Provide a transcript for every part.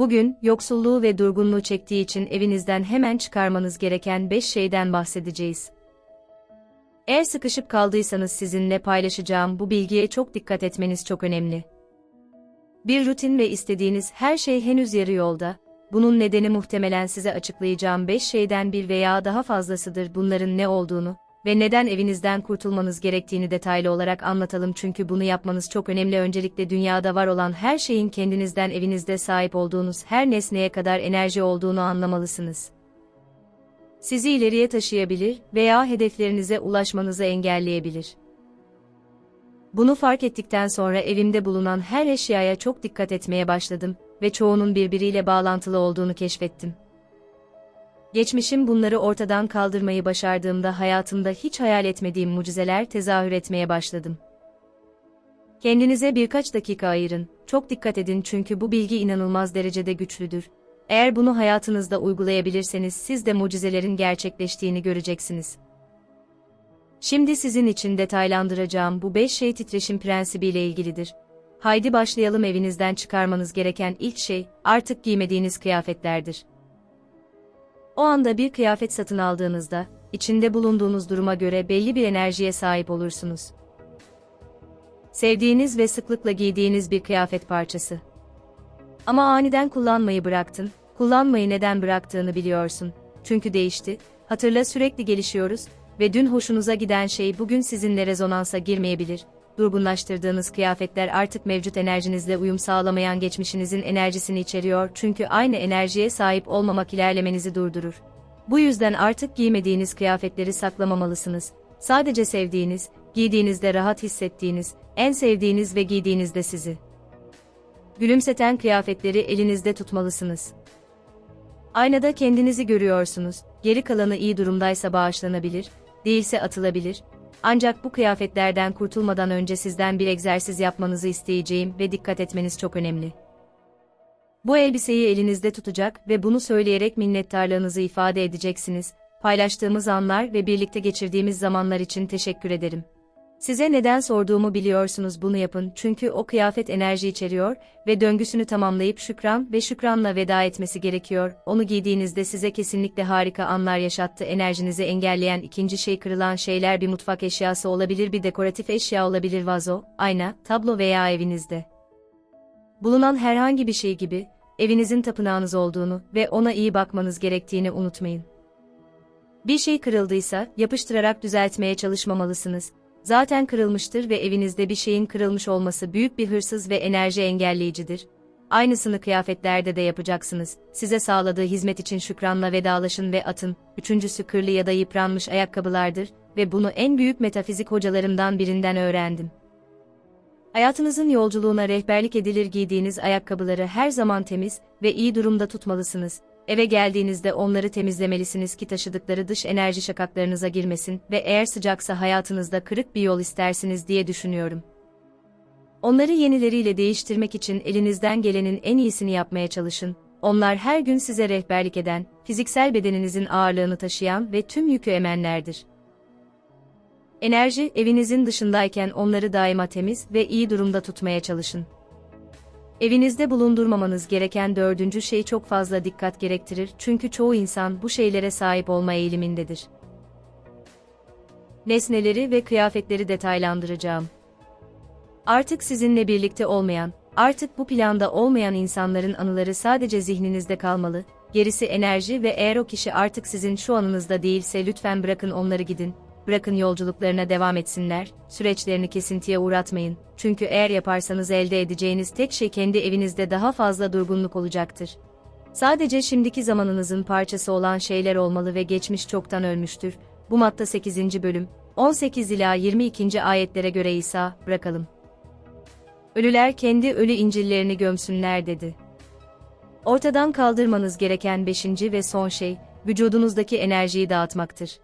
Bugün, yoksulluğu ve durgunluğu çektiği için evinizden hemen çıkarmanız gereken 5 şeyden bahsedeceğiz. Eğer sıkışıp kaldıysanız sizinle paylaşacağım bu bilgiye çok dikkat etmeniz çok önemli. Bir rutin ve istediğiniz her şey henüz yarı yolda. Bunun nedeni muhtemelen size açıklayacağım 5 şeyden bir veya daha fazlasıdır bunların ne olduğunu ve neden evinizden kurtulmanız gerektiğini detaylı olarak anlatalım çünkü bunu yapmanız çok önemli. Öncelikle dünyada var olan her şeyin kendinizden evinizde sahip olduğunuz her nesneye kadar enerji olduğunu anlamalısınız. Sizi ileriye taşıyabilir veya hedeflerinize ulaşmanızı engelleyebilir. Bunu fark ettikten sonra evimde bulunan her eşyaya çok dikkat etmeye başladım ve çoğunun birbiriyle bağlantılı olduğunu keşfettim. Geçmişim bunları ortadan kaldırmayı başardığımda hayatımda hiç hayal etmediğim mucizeler tezahür etmeye başladım. Kendinize birkaç dakika ayırın, çok dikkat edin çünkü bu bilgi inanılmaz derecede güçlüdür. Eğer bunu hayatınızda uygulayabilirseniz siz de mucizelerin gerçekleştiğini göreceksiniz. Şimdi sizin için detaylandıracağım bu 5 şey titreşim prensibiyle ilgilidir. Haydi başlayalım evinizden çıkarmanız gereken ilk şey, artık giymediğiniz kıyafetlerdir. O anda bir kıyafet satın aldığınızda, içinde bulunduğunuz duruma göre belli bir enerjiye sahip olursunuz. Sevdiğiniz ve sıklıkla giydiğiniz bir kıyafet parçası. Ama aniden kullanmayı bıraktın, kullanmayı neden bıraktığını biliyorsun. Çünkü değişti, hatırla sürekli gelişiyoruz ve dün hoşunuza giden şey bugün sizinle rezonansa girmeyebilir. Durgunlaştırdığınız kıyafetler artık mevcut enerjinizle uyum sağlamayan geçmişinizin enerjisini içeriyor çünkü aynı enerjiye sahip olmamak ilerlemenizi durdurur. Bu yüzden artık giymediğiniz kıyafetleri saklamamalısınız. Sadece sevdiğiniz, giydiğinizde rahat hissettiğiniz, en sevdiğiniz ve giydiğinizde sizi. Gülümseten kıyafetleri elinizde tutmalısınız. Aynada kendinizi görüyorsunuz, geri kalanı iyi durumdaysa bağışlanabilir, değilse atılabilir. Ancak bu kıyafetlerden kurtulmadan önce sizden bir egzersiz yapmanızı isteyeceğim ve dikkat etmeniz çok önemli. Bu elbiseyi elinizde tutacak ve bunu söyleyerek minnettarlığınızı ifade edeceksiniz. Paylaştığımız anlar ve birlikte geçirdiğimiz zamanlar için teşekkür ederim. Size neden sorduğumu biliyorsunuz bunu yapın çünkü o kıyafet enerji içeriyor ve döngüsünü tamamlayıp şükran ve şükranla veda etmesi gerekiyor. Onu giydiğinizde size kesinlikle harika anlar yaşattı. Enerjinizi engelleyen ikinci şey kırılan şeyler bir mutfak eşyası olabilir, bir dekoratif eşya olabilir, vazo, ayna, tablo veya evinizde. Bulunan herhangi bir şey gibi evinizin tapınağınız olduğunu ve ona iyi bakmanız gerektiğini unutmayın. Bir şey kırıldıysa yapıştırarak düzeltmeye çalışmamalısınız zaten kırılmıştır ve evinizde bir şeyin kırılmış olması büyük bir hırsız ve enerji engelleyicidir. Aynısını kıyafetlerde de yapacaksınız. Size sağladığı hizmet için şükranla vedalaşın ve atın. Üçüncüsü kırlı ya da yıpranmış ayakkabılardır ve bunu en büyük metafizik hocalarımdan birinden öğrendim. Hayatınızın yolculuğuna rehberlik edilir giydiğiniz ayakkabıları her zaman temiz ve iyi durumda tutmalısınız. Eve geldiğinizde onları temizlemelisiniz ki taşıdıkları dış enerji şakaklarınıza girmesin ve eğer sıcaksa hayatınızda kırık bir yol istersiniz diye düşünüyorum. Onları yenileriyle değiştirmek için elinizden gelenin en iyisini yapmaya çalışın. Onlar her gün size rehberlik eden, fiziksel bedeninizin ağırlığını taşıyan ve tüm yükü emenlerdir. Enerji, evinizin dışındayken onları daima temiz ve iyi durumda tutmaya çalışın. Evinizde bulundurmamanız gereken dördüncü şey çok fazla dikkat gerektirir çünkü çoğu insan bu şeylere sahip olma eğilimindedir. Nesneleri ve kıyafetleri detaylandıracağım. Artık sizinle birlikte olmayan, artık bu planda olmayan insanların anıları sadece zihninizde kalmalı, gerisi enerji ve eğer o kişi artık sizin şu anınızda değilse lütfen bırakın onları gidin, bırakın yolculuklarına devam etsinler, süreçlerini kesintiye uğratmayın. Çünkü eğer yaparsanız elde edeceğiniz tek şey kendi evinizde daha fazla durgunluk olacaktır. Sadece şimdiki zamanınızın parçası olan şeyler olmalı ve geçmiş çoktan ölmüştür. Bu matta 8. bölüm, 18 ila 22. ayetlere göre İsa, bırakalım. Ölüler kendi ölü incillerini gömsünler dedi. Ortadan kaldırmanız gereken beşinci ve son şey, vücudunuzdaki enerjiyi dağıtmaktır.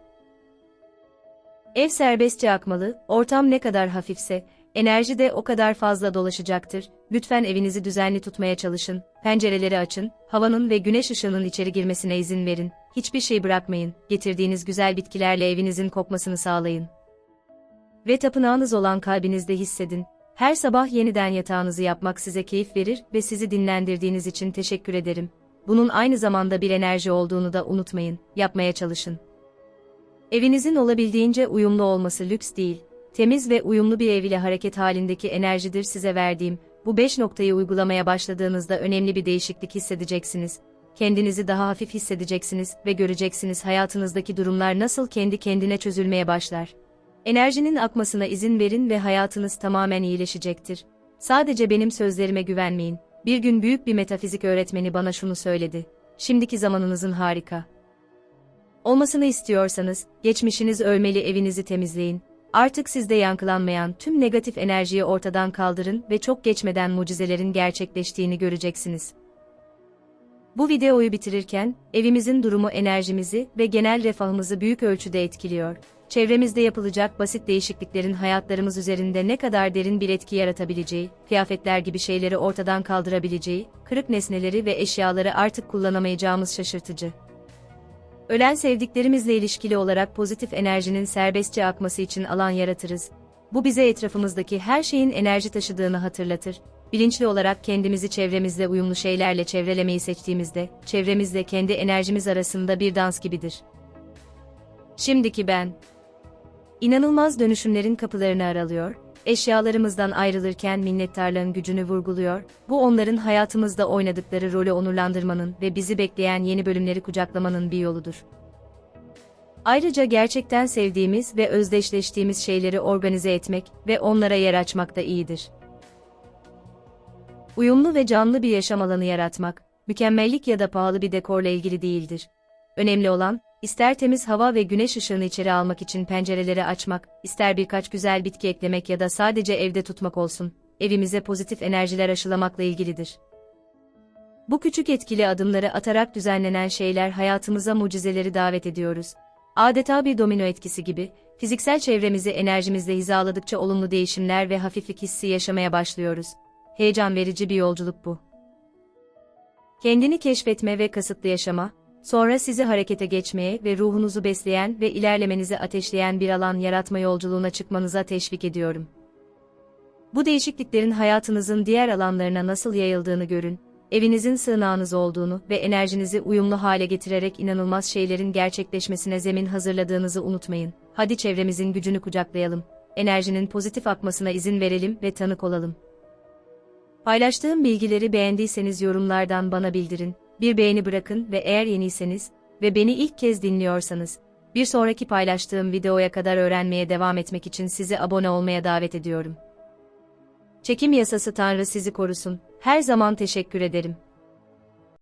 Ev serbestçe akmalı, ortam ne kadar hafifse, enerji de o kadar fazla dolaşacaktır. Lütfen evinizi düzenli tutmaya çalışın, pencereleri açın, havanın ve güneş ışığının içeri girmesine izin verin, hiçbir şey bırakmayın, getirdiğiniz güzel bitkilerle evinizin kokmasını sağlayın. Ve tapınağınız olan kalbinizde hissedin, Her sabah yeniden yatağınızı yapmak size keyif verir ve sizi dinlendirdiğiniz için teşekkür ederim. Bunun aynı zamanda bir enerji olduğunu da unutmayın, yapmaya çalışın. Evinizin olabildiğince uyumlu olması lüks değil, temiz ve uyumlu bir ev ile hareket halindeki enerjidir size verdiğim, bu 5 noktayı uygulamaya başladığınızda önemli bir değişiklik hissedeceksiniz. Kendinizi daha hafif hissedeceksiniz ve göreceksiniz hayatınızdaki durumlar nasıl kendi kendine çözülmeye başlar. Enerjinin akmasına izin verin ve hayatınız tamamen iyileşecektir. Sadece benim sözlerime güvenmeyin. Bir gün büyük bir metafizik öğretmeni bana şunu söyledi. Şimdiki zamanınızın harika. Olmasını istiyorsanız, geçmişiniz ölmeli evinizi temizleyin. Artık sizde yankılanmayan tüm negatif enerjiyi ortadan kaldırın ve çok geçmeden mucizelerin gerçekleştiğini göreceksiniz. Bu videoyu bitirirken, evimizin durumu enerjimizi ve genel refahımızı büyük ölçüde etkiliyor. Çevremizde yapılacak basit değişikliklerin hayatlarımız üzerinde ne kadar derin bir etki yaratabileceği, kıyafetler gibi şeyleri ortadan kaldırabileceği, kırık nesneleri ve eşyaları artık kullanamayacağımız şaşırtıcı. Ölen sevdiklerimizle ilişkili olarak pozitif enerjinin serbestçe akması için alan yaratırız. Bu bize etrafımızdaki her şeyin enerji taşıdığını hatırlatır. Bilinçli olarak kendimizi çevremizle uyumlu şeylerle çevrelemeyi seçtiğimizde, çevremizle kendi enerjimiz arasında bir dans gibidir. Şimdiki ben. İnanılmaz dönüşümlerin kapılarını aralıyor, eşyalarımızdan ayrılırken minnettarlığın gücünü vurguluyor, bu onların hayatımızda oynadıkları rolü onurlandırmanın ve bizi bekleyen yeni bölümleri kucaklamanın bir yoludur. Ayrıca gerçekten sevdiğimiz ve özdeşleştiğimiz şeyleri organize etmek ve onlara yer açmak da iyidir. Uyumlu ve canlı bir yaşam alanı yaratmak, mükemmellik ya da pahalı bir dekorla ilgili değildir. Önemli olan, ister temiz hava ve güneş ışığını içeri almak için pencereleri açmak, ister birkaç güzel bitki eklemek ya da sadece evde tutmak olsun, evimize pozitif enerjiler aşılamakla ilgilidir. Bu küçük etkili adımları atarak düzenlenen şeyler hayatımıza mucizeleri davet ediyoruz. Adeta bir domino etkisi gibi, fiziksel çevremizi enerjimizle hizaladıkça olumlu değişimler ve hafiflik hissi yaşamaya başlıyoruz. Heyecan verici bir yolculuk bu. Kendini keşfetme ve kasıtlı yaşama, sonra sizi harekete geçmeye ve ruhunuzu besleyen ve ilerlemenizi ateşleyen bir alan yaratma yolculuğuna çıkmanıza teşvik ediyorum. Bu değişikliklerin hayatınızın diğer alanlarına nasıl yayıldığını görün, evinizin sığınağınız olduğunu ve enerjinizi uyumlu hale getirerek inanılmaz şeylerin gerçekleşmesine zemin hazırladığınızı unutmayın. Hadi çevremizin gücünü kucaklayalım, enerjinin pozitif akmasına izin verelim ve tanık olalım. Paylaştığım bilgileri beğendiyseniz yorumlardan bana bildirin, bir beğeni bırakın ve eğer yeniyseniz ve beni ilk kez dinliyorsanız, bir sonraki paylaştığım videoya kadar öğrenmeye devam etmek için sizi abone olmaya davet ediyorum. Çekim yasası Tanrı sizi korusun, her zaman teşekkür ederim.